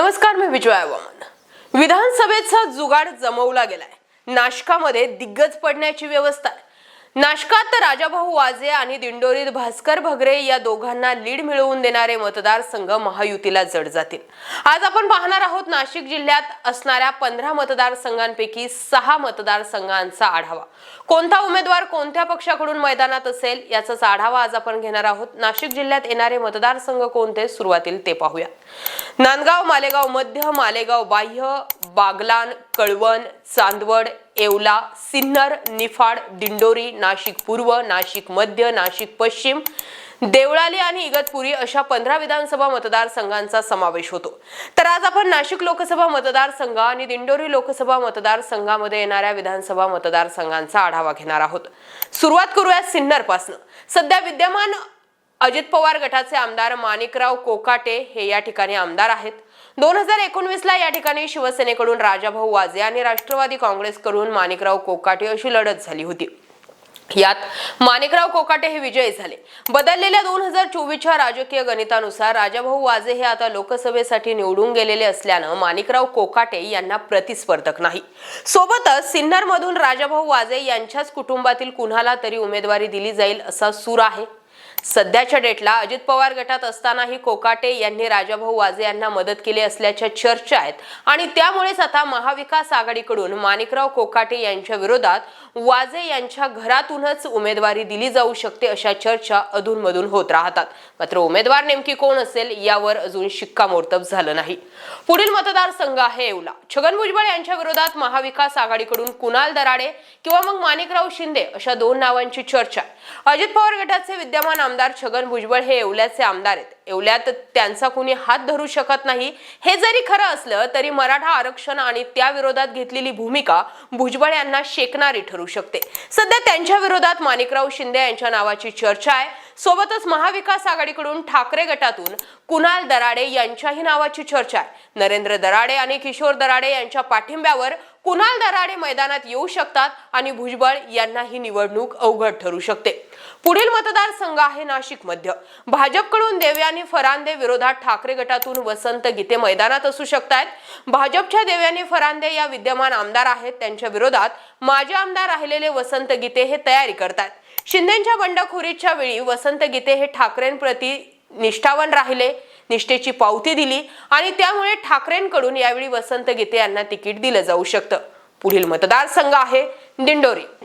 नमस्कार मी विजया वामन विधानसभेचा जुगाड जमवला गेलाय. नाशकामध्ये दिग्गज पडण्याची व्यवस्था. नाशकात राजाभाऊ वाजे आणि दिंडोरीत भास्कर भगरे या दोघांना लीड मिळवून देणारे मतदारसंघ महायुतीला जड जातील. आज आपण पाहणार आहोत नाशिक जिल्ह्यात असणाऱ्या पंधरा मतदारसंघांपैकी सहा मतदारसंघांचा आढावा. कोणता उमेदवार कोणत्या पक्षाकडून मैदानात असेल याचाच आढावा आज आपण घेणार आहोत. नाशिक जिल्ह्यात येणारे मतदारसंघ कोणते सुरुवातील ते पाहूया. नांदगाव मालेगाव मध्य मालेगाव बाह्य बागलान कळवण चांदवड येवला सिन्नर निफाड दिंडोरी नाशिक पूर्व नाशिक मध्य नाशिक पश्चिम देवळाली आणि इगतपुरी अशा पंधरा विधानसभा मतदारसंघांचा समावेश होतो. तर आज आपण नाशिक लोकसभा मतदारसंघ आणि दिंडोरी लोकसभा मतदारसंघामध्ये येणाऱ्या विधानसभा मतदारसंघांचा आढावा घेणार आहोत. सुरुवात करूया सिन्नरपासनं. सध्या विद्यमान अजित पवार गटाचे आमदार माणिकराव कोकाटे हे या ठिकाणी आमदार आहेत. दोन हजार एकोणवीस ला या ठिकाणी शिवसेनेकडून राजाभाऊ वाजे आणि राष्ट्रवादी काँग्रेसकडून माणिकराव कोकाटे अशी लढत झाली होती. यात माणिकराव कोकाटे हे विजयी झाले. बदललेल्या दोन हजार चोवीसच्या राजकीय गणितानुसार राजाभाऊ वाजे हे आता लोकसभेसाठी निवडून गेलेले असल्यानं माणिकराव कोकाटे यांना प्रतिस्पर्धक नाही. सोबतच सिन्नरमधून राजाभाऊ वाजे यांच्याच कुटुंबातील कुणाला तरी उमेदवारी दिली जाईल असा सूर आहे. सध्याच्या डेटला अजित पवार गटात असतानाही कोकाटे यांनी राजाभाऊ वाजे यांना मदत केली असल्याच्या चर्चा आहेत. आणि त्यामुळेच आता महाविकास आघाडीकडून माणिकराव कोकाटे यांच्या विरोधात वाजे यांच्या घरातूनच उमेदवारी दिली जाऊ शकते अशा चर्चा अधूनमधून होत राहतात. मात्र उमेदवार नेमकी कोण असेल यावर अजून शिक्कामोर्तब झालं नाही. पुढील मतदारसंघ आहे येवला छगन भुजबळ यांच्या विरोधात महाविकास आघाडीकडून कुणाल दराडे किंवा मग माणिकराव शिंदे अशा दोन नावांची चर्चा अजित पवार गटाचे विद्यमान आमदार छगन भुजबळ हे येवल्याचे आमदार आहेत. येवल्यात त्यांचा कुणी हात धरू शकत नाही. हे जरी खरं असलं तरी मराठा आरक्षण आणि त्या विरोधात घेतलेली भूमिका भुजबळ यांना शेकणारी ठरू शकते. सध्या त्यांच्या विरोधात माणिकराव शिंदे यांच्या नावाची चर्चा आहे. सोबतच महाविकास आघाडीकडून ठाकरे गटातून कुणाल दराडे यांच्याही नावाची चर्चा आहे. नरेंद्र दराडे आणि किशोर दराडे यांच्या पाठिंब्यावर कुणाल दराडे मैदानात येऊ शकतात आणि भुजबळ यांना ही निवडणूक अवघड ठरू शकते. पुढील मतदारसंघ आहे नाशिक मध्य. भाजपकडून देवयानी फरांदे विरोधात ठाकरे गटातून वसंत गीते मैदानात असू शकतात. भाजपच्या देवयानी फरांदे या विद्यमान आमदार आहेत. त्यांच्या विरोधात माजी आमदार राहिलेले वसंत गीते हे तयारी करतात. शिंदेच्या बंडखोरीच्या वेळी वसंत गीते हे ठाकरेंप्रती निष्ठावान राहिले. निष्ठेची पावती दिली आणि त्यामुळे ठाकरेंकडून यावेळी वसंत गीते यांना तिकीट दिलं जाऊ शकतं. पुढील मतदारसंघ आहे दिंडोरी.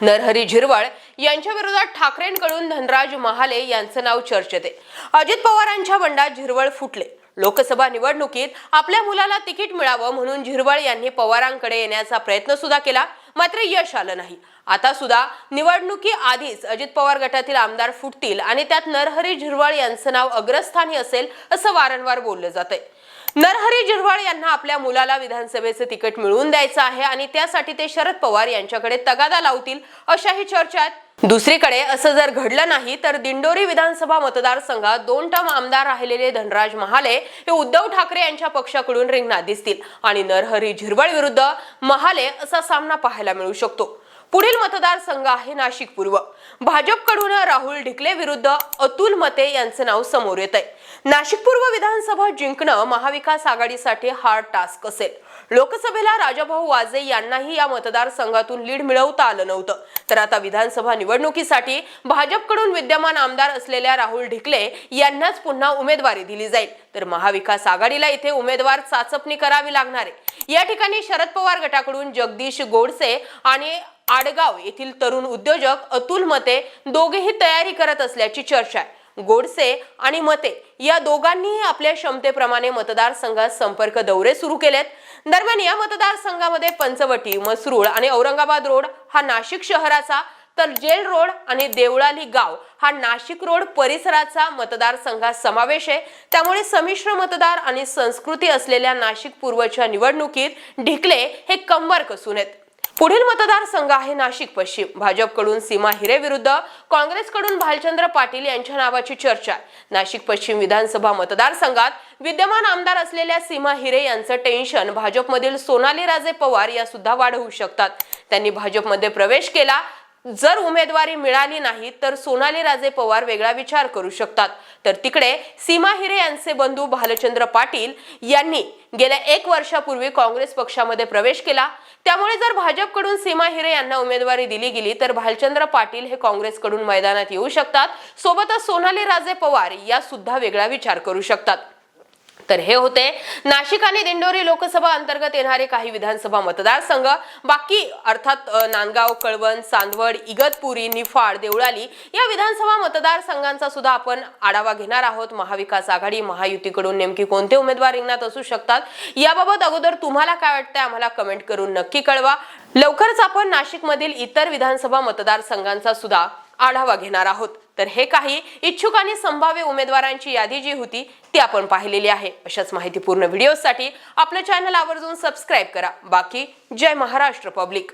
नरहरी झिरवळ यांच्या विरोधात ठाकरेंकडून धनराज महाले यांचं नाव चर्चेत आहे. अजित पवारांच्या बंडात झिरवळ फुटले. लोकसभा निवडणुकीत आपल्या मुलाला तिकीट मिळावं म्हणून झिरवळ यांनी पवारांकडे येण्याचा प्रयत्न सुद्धा केला मात्र यश आलं नाही. आता सुद्धा निवडणुकी आधीच अजित पवार गटातील आमदार फुटतील आणि त्यात नरहरी झिरवळ यांचं नाव अग्रस्थानी असेल असं वारंवार बोललं जातंय. नरहरी झिरवाळ यांना आपल्या मुलाला विधानसभेचं तिकीट मिळवून द्यायचं आहे आणि त्यासाठी ते शरद पवार यांच्याकडे तगादा लावतील अशाही चर्चा आहेत. दुसरीकडे असं जर घडलं नाही तर दिंडोरी विधानसभा मतदारसंघात दोन टर्म आमदार राहिलेले धनराज महाले हे उद्धव ठाकरे यांच्या पक्षाकडून रिंगणात दिसतील. आणि नरहरी झिरवळ विरुद्ध महाले असा सामना पाहायला मिळू शकतो. पुढील मतदारसंघ आहे नाशिक पूर्व भाजपकडून राहुल ढिकले विरुद्ध अतुल मते यांचं नाव समोर येत आहे नाशिक पूर्व विधानसभा जिंकणं महाविकास आघाडीसाठी हार्ड टास्क असेल. लोकसभेला राजाभाऊ वाजे यांनाही या मतदारसंघातून लीड मिळवता आलं नव्हतं. तर आता विधानसभा निवडणुकीसाठी भाजपकडून विद्यमान आमदार असलेल्या राहुल ढिकले यांनाच पुन्हा उमेदवारी दिली जाईल. तर महाविकास आघाडीला इथे उमेदवार चाचपणी करावी लागणार आहे. या ठिकाणी शरद पवार गटाकडून जगदीश गोडसे आणि आडगाव येथील तरुण उद्योजक अतुल मते दोघेही तयारी करत असल्याची चर्चा आहे. गोडसे आणि मते या दोघांनीही आपल्या क्षमतेप्रमाणे मतदारसंघात संपर्क दौरे सुरू केलेत. दरम्यान या मतदारसंघामध्ये पंचवटी मसरूळ आणि औरंगाबाद रोड हा नाशिक शहराचा तर जेल रोड आणि देवळाली गाव हा नाशिक रोड परिसराचा मतदारसंघात समावेश आहे. त्यामुळे संमिश्र मतदार आणि संस्कृती असलेल्या नाशिक पूर्वच्या निवडणुकीत ढिकले हे कंबर कसून आहेत. पुढील मतदारसंघ आहे नाशिक पश्चिम. भाजपकडून सीमा हिरे विरुद्ध काँग्रेसकडून भालचंद्र पाटील यांच्या नावाची चर्चा. आहे. नाशिक पश्चिम विधानसभा मतदारसंघात विद्यमान आमदार असलेल्या सीमा हिरे यांचं टेन्शन भाजपमधील सोनाली राजे पवार या सुद्धा वाढवू शकतात. त्यांनी भाजपमध्ये प्रवेश केला. जर उमेदवारी मिळाली नाही तर सोनाली राजे पवार वेगळा विचार करू शकतात. तर तिकडे सीमा हिरे यांचे बंधू भालचंद्र पाटील यांनी गेल्या एक वर्षापूर्वी काँग्रेस पक्षामध्ये प्रवेश केला. त्यामुळे जर भाजपकडून सीमा हिरे यांना उमेदवारी दिली गेली तर भालचंद्र पाटील हे काँग्रेसकडून मैदानात येऊ शकतात. सोबतच सोनाली राजे पवार या सुद्धा वेगळा विचार करू शकतात. तर हे होते. नाशिक आणि दिंडोरी लोकसभा अंतर्गत येणारे काही विधानसभा मतदारसंघ. बाकी अर्थात नांदगाव कळवण चांदवड इगतपुरी निफाड देवळाली या विधानसभा मतदारसंघांचा सुद्धा आपण आढावा घेणार आहोत. महाविकास आघाडी महायुतीकडून नेमकी कोणते उमेदवार रिंगणात असू शकतात? याबाबत अगोदर तुम्हाला काय वाटतंय आम्हाला कमेंट करून नक्की कळवा. लवकरच आपण नाशिकमधील इतर विधानसभा मतदारसंघांचा सुद्धा आढावा घेणार आहोत. तर हे काही इच्छुक आणि संभाव्य उमेदवारांची यादी जी होती ती आपण पाहिलेली आहे. अशाच माहितीपूर्ण व्हिडिओसाठी आपलं चॅनल आवर्जून सबस्क्राईब करा. बाकी जय महाराष्ट्र पब्लिक